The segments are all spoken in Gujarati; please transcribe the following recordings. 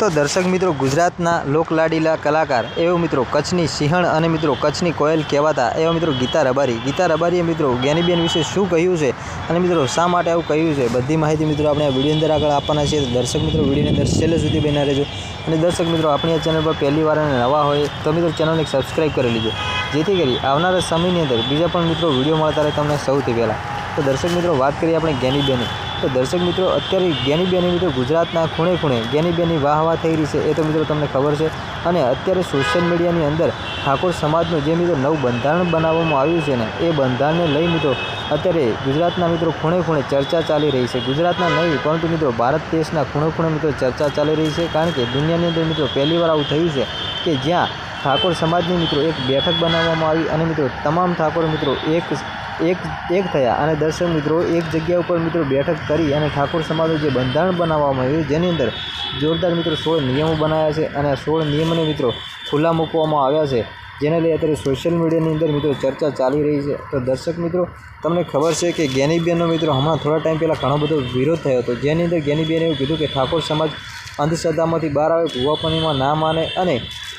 તો દર્શક મિત્રો ગુજરાતના લોકલાડીલા કલાકાર, એવો મિત્રો કચ્છની સિંહણ અને મિત્રો કચ્છની કોયલ કહેવાતા, એવા મિત્રો ગીતા રબારી. ગીતા રબારીએ મિત્રો જ્ઞાનીબેન વિશે શું કહ્યું છે અને મિત્રો શા માટે આવું કહ્યું છે? બધી માહિતી મિત્રો આપણે આ વીડિયો અંદર આગળ આપવાના છે દર્શક મિત્રો વિડીયોની અંદર છેલ્લે સુધી બન્યા રહેજો. અને દર્શક મિત્રો આપણી આ ચેનલ પર પહેલી વાર અને નવા હોય તો મિત્રો ચેનલને સબસ્ક્રાઈબ કરી લીજો. જેથી કરી આવનારા સમયની અંદર બીજા પણ મિત્રો વીડિયો મળતા રહે તમને સૌથી પહેલાં. તો દર્શક મિત્રો, વાત કરીએ આપણે જ્ઞાનીબેનની. તો દર્શક મિત્રો, અત્યારે જ્ઞાનીબેની મિત્રો ગુજરાતના ખૂણે ખૂણે જ્ઞાનીબેની વાહ થઈ રહી છે, એ તો મિત્રો તમને ખબર છે. અને અત્યારે સોશિયલ મીડિયાની અંદર ઠાકોર સમાજનું જે મિત્રો નવું બંધારણ બનાવવામાં આવ્યું છે ને, એ બંધારણને લઈ મિત્રો અત્યારે ગુજરાતના મિત્રો ખૂણે ખૂણે ચર્ચા ચાલી રહી છે. ગુજરાતના નહીં, પરંતુ મિત્રો ભારત દેશના ખૂણે ખૂણે મિત્રો ચર્ચા ચાલી રહી છે, કારણ કે દુનિયાની અંદર મિત્રો પહેલીવાર આવું થયું છે કે જ્યાં ઠાકોર સમાજની મિત્રો એક બેઠક બનાવવામાં આવી અને મિત્રો તમામ ઠાકોર મિત્રો એક એક એક થયા અને દર્શક મિત્રો એક જગ્યા ઉપર મિત્રો બેઠક કરી અને ઠાકોર સમાજનું જે બંધારણ બનાવવામાં આવ્યું જેની અંદર જોરદાર મિત્રો સોળ નિયમો બનાવ્યા છે અને સોળ નિયમોને મિત્રો ખુલ્લા મૂકવામાં આવ્યા છે. જેને લઈ અત્યારે સોશિયલ મીડિયાની અંદર મિત્રો ચર્ચા ચાલી રહી છે. તો દર્શક મિત્રો, તમને ખબર છે કે ગેનીબેનનો મિત્રો હમણાં થોડા ટાઈમ પહેલાં ઘણો બધો વિરોધ થયો હતો. જેની અંદર ગેનીબેને એવું કીધું કે ઠાકોર સમાજ અંધશ્રદ્ધામાંથી બહાર આવે ભૂવાપણીમાં ના માને અને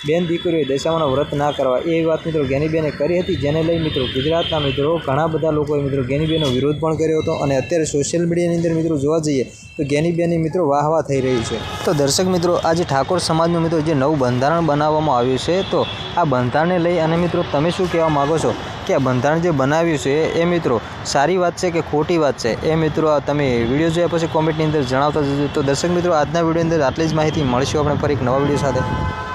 બેન દીકરીઓએ દશામાનો વ્રત ના કરવા. એ વાત મિત્રો જ્ઞાનીબેને કરી હતી. જેને લઈ મિત્રો ગુજરાતના મિત્રો, ઘણા બધા લોકોએ મિત્રો જ્ઞાનીબેનનો વિરોધ પણ કર્યો હતો અને અત્યારે સોશિયલ મીડિયાની અંદર મિત્રો જોવા જઈએ તો જ્ઞાનીબેનની મિત્રો વાહ વાહ થઈ રહી છે. તો દર્શક મિત્રો, આજે ઠાકોર સમાજનું મિત્રો જે નવું બંધારણ બનાવવામાં આવ્યું છે, તો આ બંધારણને લઈ અને મિત્રો તમે શું કહેવા માગો છો કે આ બંધારણ જે બનાવ્યું છે, એ મિત્રો સારી વાત છે કે ખોટી વાત છે? એ મિત્રો તમે વીડિયો જોયા પછી કોમેન્ટની અંદર જણાવતા જજો. તો દર્શક મિત્રો, આજના વીડિયો અંદર આટલી જ માહિતી. મળશું આપણે ફરી એક નવા વીડિયો સાથે.